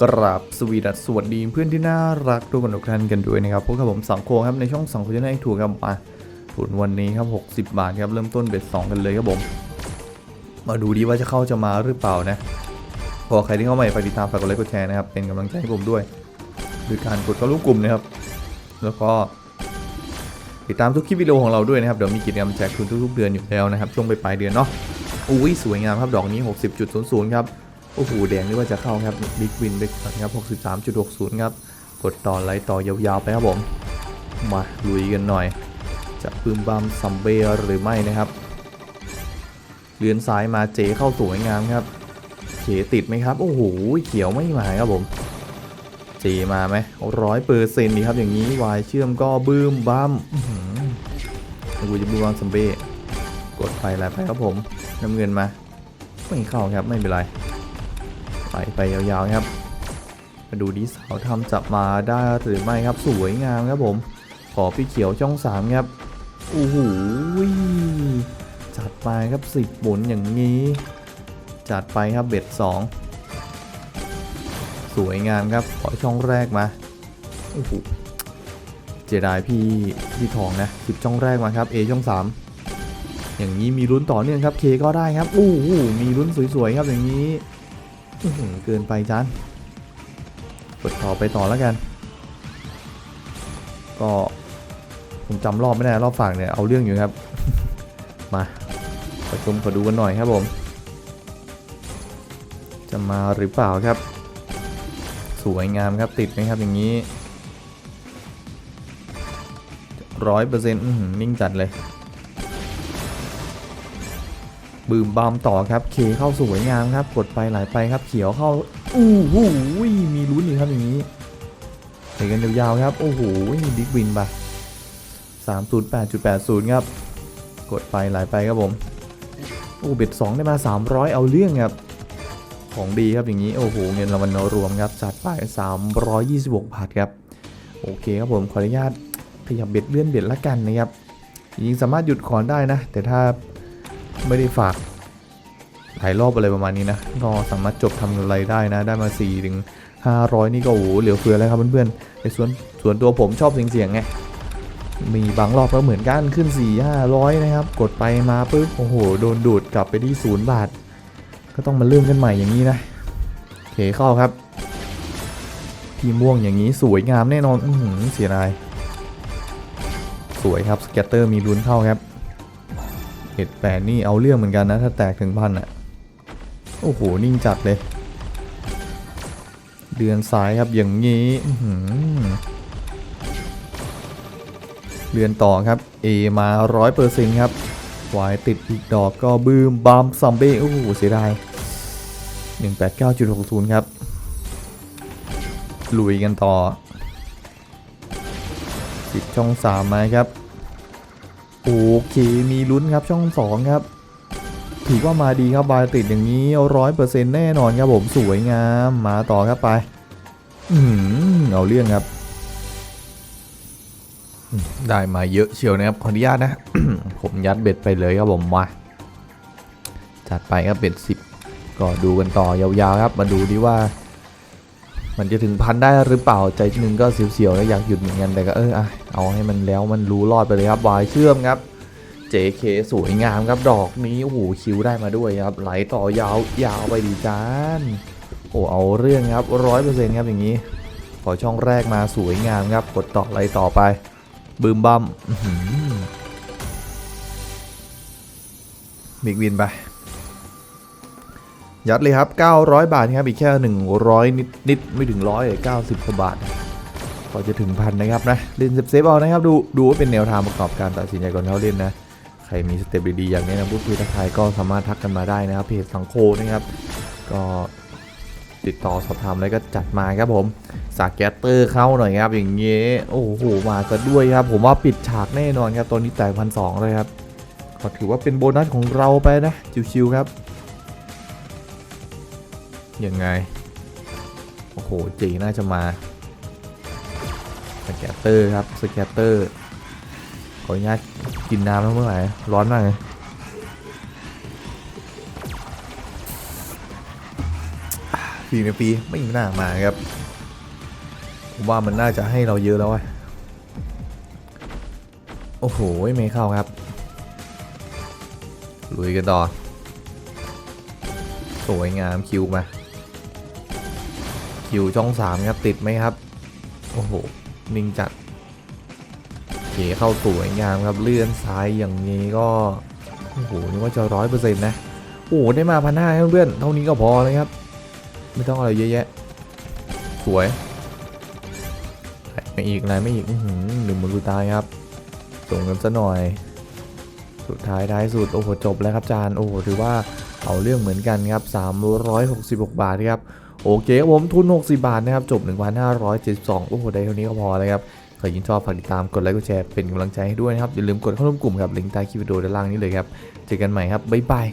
กราบสวีดัสสวัสดีเพื่อนที่น่ารักทุกคนทุกท่านกันด้วยนะครับพวกกับผมสังโคครับในช่องสังโคชนะถูกครับมาทุนวันนี้ครับ 60 บาทครับเริ่มต้นเบ็ด2กันเลยครับผม มาดูดีว่าจะเข้าจะมาหรือเปล่านะ พอใครที่เข้าใหมาฝากติดตามฝากกดไลค์กดแชร์นะครับเป็นกำลังใจให้ผมด้วยโดยการกดเข้าร่วมกลุ่มนะครับ แล้วก็ติดตามทุกคลิปวิดีโอของเราด้วยนะครับเดี๋ยวมีกิจกรรมแจกทุนทุกๆเดือนอยู่แล้วนะครับช่วงปลายเดือนเนาะอุ้ยสวยงามครับดอกนี้ 60.00ครับ โอ้โหแดงนี่ว่าจะเข้าครับบิ๊กวินไปก่อนครับ 63.60 ครับ กดต่อไลค์ต่อยาวๆไปครับผม มาลุยกันหน่อย จะปืมบัมซัมเบร์หรือไม่นะครับ เลือนซ้ายมาเจเข้าสวยงามครับเขติดไหมครับ โอ้โหเขียวไม่มาครับผมเจมาไหมร้อยเปอร์เซ็นต์ดีครับอย่างนี้วายเชื่อมก็บืมบัมอื้อหือกูจะบืมบัมซัมเบ้กดไปแล้วไปครับผมน้ำเงินมาไม่เข้าครับไม่เป็นไร ไปไปยาวๆครับ มาดูดีสาวทำจับมาได้หรือไม่ครับสวยงามครับผม ขอพี่เขียวช่องสามครับโอ้โหจัดไปครับสิบหมุนอย่างนี้ จัดไปครับเบ็ดสองสวยงามครับขอช่องแรกมาโอ้โหเจดายพี่พี่ทองนะสิบช่องแรกมาครับ A ช่องสามอย่างนี้มีลุ้นต่อเนื่องครับ K ก็ได้ครับโอ้โหมีลุ้นสวยๆครับอย่างนี้ เกินไปจานกดต่อไปต่อแล้วกัน ก็ผมจำรอบไม่ได้รอบฝั่งเนี่ยเอาเรื่องอยู่ครับ มาประชุมขอดูกันหน่อยครับผม จะมาหรือเปล่าครับ สวยงามครับติดไหมครับอย่างนี้ร้อยเปอร์เซ็นต์นิ่งจัดเลย บืมบามต่อครับเคเข้าสวยงามครับ กดไปไหลไปครับ เขียวเข้าอู้หูมีลุ้นอีกครับอย่างนี้เตะกันยาวๆครับโอ้โหบิ๊กวินปะสามศูนย์แปดจุดแปดศูนย์ครับ กดไปไหลไปครับผมโอ้เบ็ดสองได้มา 300 เอาเรื่องครับของดีครับอย่างนี้ โอ้โหเงินรางวัลรวมครับจัดไป 326บาทครับ โอเคครับผมขออนุญาตขยับเบ็ดเลื่อนเบ็ดละกันนะครับจริงๆสามารถหยุดขอนได้นะ แต่ถ้าไม่ได้ฝาก หลายรอบอะไรประมาณนี้นะก็สามารถจบทำอะไรได้นะ ได้มา4ถึง500 นี่ก็โอ้โหเหลือเฟือแล้วครับเพื่อนๆในส่วนส่วนตัวผมชอบเสียงๆไงมีบางรอบก็เหมือนกันขึ้น 4 500 นะครับ กดไปมาปุ๊บโอ้โหโดนดูดกลับไปที่ศูนย์บาท ก็ต้องมาเริ่มกันใหม่อย่างนี้นะโอเคเข้าครับ ทีม่วงอย่างนี้สวยงามแน่นอนอื้อหือเสียดายสวยครับสเก็ตเตอร์มีลุ้นเข้าครับเห็ดแปดนี่เอาเรื่องเหมือนกันนะ ถ้าแตกถึงพันอะ โอ้โห นิ่งจัดเลย เดือนซ้ายครับอย่างนี้เดือนต่อครับ A มาร้อยเปอร์เซ็นต์ครับวายติดอีกดอกก็บืมบามซัมเบ้โอ้โหเสียดาย 189.60 ครับ ลุยกันต่อสิบช่องสามมาครับ โอเค มีลุ้นครับช่อง 2 ครับ ถือว่ามาดีครับบายติดอย่างนี้ร้อยเปอร์เซ็นต์แน่นอนครับผมสวยงามมาต่อครับไป อืมเอาเรื่องครับ ได้มาเยอะเชียวนะครับขออนุญาตนะ ผมยัดเบ็ดไปเลยครับผมมาจัดไปครับเบ็ดสิบก็ดูกันต่อยาวๆครับ มาดูดิว่า มันจะถึงพันได้หรือเปล่าใจหนึ่งก็เสียวๆแล้วอยากหยุดเหมือนกันแต่ก็เออเอาให้มันแล้วมันรู้รอดไปเลยครับวายเชื่อมครับ JK สวยงามครับดอกนี้โอ้โหคิวได้มาด้วยครับ ไหลต่อยาวยาวไปดีจานโอ้เอาเรื่องครับร้อยเปอร์เซ็นต์ครับอย่างนี้ ขอช่องแรกมาสวยงามครับ กดต่อไหลต่อไป บืมบัมอื้อหือบิ๊กวินไปยัดเลยครับ 900 บาทครับอีกแค่ 100 นิดนิดไม่ถึงร้อยเลย90กว่าบาทพอจะถึงพันนะครับนะเล่นเซฟเอานะครับ ดูดูว่าเป็นแนวทางประกอบการตัดสินใจก่อนเขาเล่นนะ รมีสเต็ปดีๆอย่างนี้นะพูดคุยทักทายก็สามารถทักกันมาได้นะครับเพจสังโคนะครับ ก็ติดต่อสอบถามอะไรก็จัดมาครับผมสากแกตเตอร์เข้าหน่อยครับอย่างเงี้ยโอ้โหมาซะด้วยครับ ผมว่าปิดฉากแน่นอนครับตอนนี้แตกพันสองเลยครับก็ถือว่าเป็นโบนัสของเราไปนะชิวๆครับยังไงโอ้โหจีน่าจะมาสแกตเตอร์ครับสแกตเตอร์ ออนุญาตกินน้ำแล้วเมื่อไหร่ร้อนมากเลยสี่ในปีไม่น่ามาครับผมว่ามันน่าจะให้เราเยอะแล้วอะโอ้โหไม่เข้าครับ ลุยกันต่อ สวยงามคิวมา คิวช่องสามครับติดไหมครับ โอ้โห นิ่งจัด เขเข้าสวยงามครับเลื่อนซ้ายอย่างนี้ก็โอ้โหนึกว่าจะร้อยเปอร์เซ็นต์นะโอ้โหได้มาพันห้าเพื่อนเท่านี้ก็พอเลยครับ ไม่ต้องอะไรเยอะแยะ สวยไม่อีกไหลไม่อีกหือหนึ่งมือสุดท้ายครับส่งกันซะหน่อย สุดท้ายท้ายสุดโอ้โหจบแล้วครับจานโอ้โหถือว่าเอาเรื่องเหมือนกันครับ 366 บาทครับโอเคผมทุน 60 บาทนะครับ จบ 1,572 โอ้โหได้เท่านี้ก็พอแล้วครับ ถ้ายินชอบฝากติดตามกดไลค์กดแชร์เป็นกำลังใจให้ด้วยนะครับอย่าลืมกดเข้าร่วมกลุ่มครับลิงก์ใต้คลิปวิดีโอด้านล่างนี้เลยครับเจอกันใหม่ครับบ๊ายบาย